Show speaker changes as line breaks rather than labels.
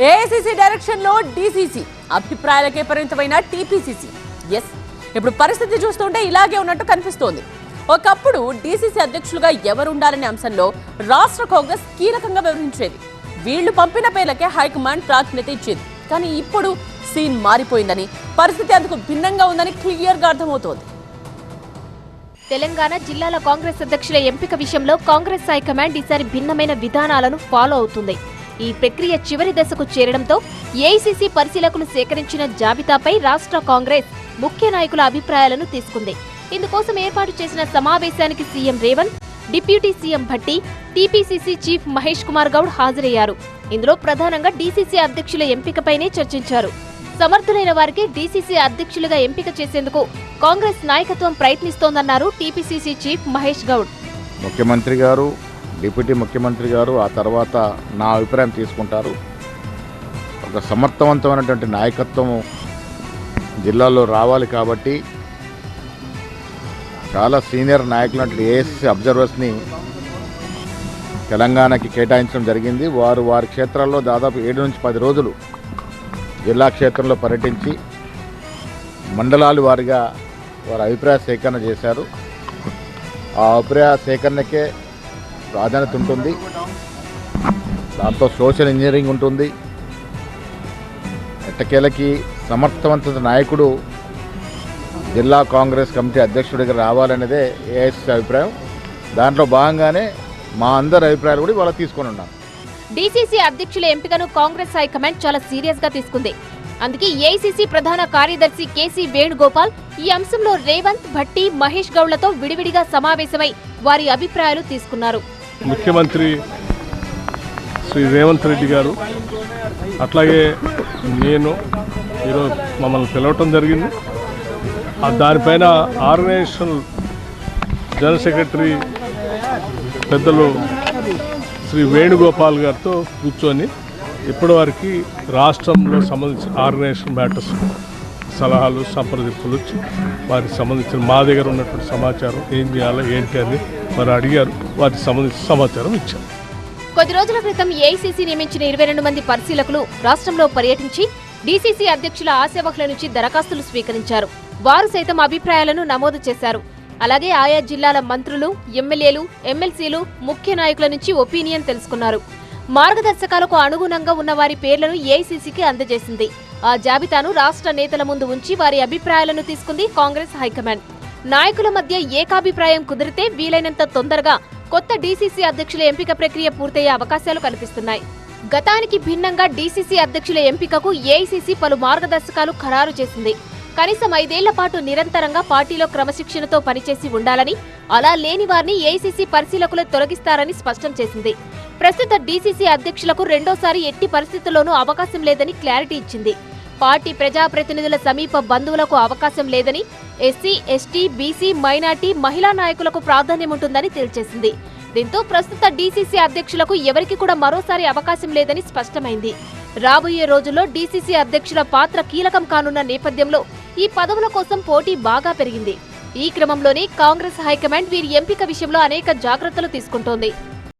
AICC డైరెక్షన్లో DCC అభిప్రాయాలకే పరిమితమైన TPCC yes ఇప్పుడు పరిస్థితి చూస్తుంటే ఇలాగే ఉన్నట్టు కనిపిస్తోంది. ఒకప్పుడు డీసీసీ అధ్యక్షులుగా ఎవరు ఉండాలనే అంశంలో రాష్ట్ర కాంగ్రెస్ కీలకంగా వివరించేది వీళ్ళు పంపిన పేర్లకే హైకమాండ్ ప్రాధాన్యత ఇచ్చేది. కానీ ఇప్పుడు సీన్ మారిపోయిందని పరిస్థితి అందుకు భిన్నంగా ఉందని క్లియర్గా అర్థమవుతోంది.
తెలంగాణ జిల్లాల కాంగ్రెస్ అధ్యక్షుల ఎంపిక విషయంలో కాంగ్రెస్ హైకమాండ్ ఈసారి భిన్నమైన విధానాలను ఫాలో అవుతుంది. ఈ ప్రక్రియ చివరి దశకు చేరడంతో ఏఐసీసీ పరిశీలకులు సేకరించిన జాబితాపై రాష్ట్ర కాంగ్రెస్ ముఖ్య నాయకుల అభిప్రాయాలను తీసుకుంది. ఇందుకోసం ఏర్పాటు చేసిన సమావేశానికి CM Revanth deputy CM Bhatti TPCC chief Mahesh Kumar Goud హాజరయ్యారు. ఇందులో ప్రధానంగా డీసీసీ అధ్యక్షుల ఎంపికపైనే చర్చించారు. సమర్థులైన వారికి డీసీసీ అధ్యక్షులుగా ఎంపిక చేసేందుకు కాంగ్రెస్ నాయకత్వం ప్రయత్నిస్తోందన్నారు టీపీసీసీ చీఫ్ మహేష్ గౌడ్.
ముఖ్యమంత్రి గారు డిప్యూటీ ముఖ్యమంత్రి గారు ఆ తర్వాత నా అభిప్రాయం తీసుకుంటారు. ఒక సమర్థవంతమైనటువంటి నాయకత్వం జిల్లాలో రావాలి కాబట్టి చాలా సీనియర్ నాయకులు ఏఎస్సీ అబ్జర్వర్స్ని తెలంగాణకి కేటాయించడం జరిగింది. వారు వారి క్షేత్రాల్లో దాదాపు ఏడు నుంచి పది రోజులు జిల్లా క్షేత్రంలో పర్యటించి మండలాలు వారిగా వారి అభిప్రాయ సేకరణ చేశారు. ఆ అభిప్రాయ సేకరణకే ప్రాధాన్యత ఉంటుంది. దాంతో సోషల్ ఇంజనీరింగ్ ఉంటుంది. ఎట్టకేలకి సమర్థవంత నాయకుడు జిల్లా కాంగ్రెస్ కమిటీ అధ్యక్షుడిగా రావాలనేదే ఏఐసీ అభిప్రాయం. దాంట్లో భాగంగానే మా అందరి అభిప్రాయాలు కూడా ఇవాళ తీసుకొని ఉన్నాం.
డీసీసీ అధ్యక్షుల ఎంపికను కాంగ్రెస్ హైకమాండ్ చాలా సీరియస్గా తీసుకుంది. అందుకే ఏఐసీసీ ప్రధాన కార్యదర్శి కేసీ వేణుగోపాల్ ఈ అంశంలో రేవంత్ భట్టి మహేష్ గౌడ్లతో విడివిడిగా సమావేశమై వారి అభిప్రాయాలు తీసుకున్నారు.
ముఖ్యమంత్రి శ్రీ రేవంత్ రెడ్డి గారు అట్లాగే నేను ఈరోజు మమ్మల్ని పిలవటం జరిగింది. దానిపైన ఆర్గనైజేషన్ జనరల్ సెక్రటరీ పెద్దలు శ్రీ వేణుగోపాల్ గారితో కూర్చొని ఇప్పటివరకు రాష్ట్రంలో సంబంధించిన ఆర్గనైజేషన్ మ్యాటర్స్ సలహాలు సంప్రదింపులు వచ్చి వారికి సంబంధించిన మా దగ్గర ఉన్నటువంటి సమాచారం ఏం చేయాలో ఏంటి అని మరి అడిగారు. వారికి సంబంధించిన సమాచారం ఇచ్చారు.
కొద్ది రోజుల క్రితం ఏఐసీసీ నియమించిన ఇరవై రెండు మంది పరిశీలకులు రాష్ట్రంలో పర్యటించి డీసీసీ అధ్యక్షుల ఆశావహుల నుంచి దరఖాస్తులు స్వీకరించారు. వారు సైతం అభిప్రాయాలను నమోదు చేశారు. అలాగే ఆయా జిల్లాల మంత్రులు ఎమ్మెల్యేలు ఎమ్మెల్సీలు ముఖ్య నాయకుల నుంచి ఒపీనియన్ తెలుసుకున్నారు. మార్గదర్శకాలకు అనుగుణంగా ఉన్న వారి పేర్లను ఏఐసీసీకి అందజేసింది. ఆ జాబితాను రాష్ట్ర నేతల ముందు ఉంచి వారి అభిప్రాయాలను తీసుకుంది కాంగ్రెస్ హైకమాండ్. నాయకుల మధ్య ఏకాభిప్రాయం కుదిరితే వీలైనంత తొందరగా కొత్త డీసీసీ అధ్యక్షుల ఎంపిక ప్రక్రియ పూర్తయ్యే అవకాశాలు కనిపిస్తున్నాయి. గతానికి భిన్నంగా డీసీసీ అధ్యక్షుల ఎంపికకు ఏఐసీసీ పలు మార్గదర్శకాలు ఖరారు చేసింది. కనీసం ఐదేళ్ళ పాటు నిరంతరంగా పార్టీలో క్రమశిక్షణతో పనిచేసి ఉండాలని అలా లేని వారిని ఏఐసీసీ పరిశీలకులు తొలగిస్తారని స్పష్టం చేసింది. ప్రస్తుత డీసీసీ అధ్యక్షులకు రెండోసారి ఎట్టి పరిస్థితుల్లోనూ అవకాశం లేదని క్లారిటీ ఇచ్చింది. పార్టీ ప్రజాప్రతినిధుల సమీప బంధువులకు అవకాశం లేదని ఎస్సీ ఎస్టీ బీసీ మైనార్టీ మహిళా నాయకులకు ప్రాధాన్యముంటుందని తేల్చేసింది దీంతో ప్రస్తుత డీసీసీ అధ్యక్షులకు ఎవరికి కూడా మరోసారి అవకాశం లేదని స్పష్టమైంది. రాబోయే రోజుల్లో డీసీసీ అధ్యక్షుల పాత్ర కీలకం కానున్న నేపథ్యంలో ఈ పదవుల కోసం పోటీ బాగా పెరిగింది. ఈ క్రమంలోనే కాంగ్రెస్ హైకమాండ్ వీరి ఎంపిక విషయంలో అనేక జాగ్రత్తలు తీసుకుంటోంది.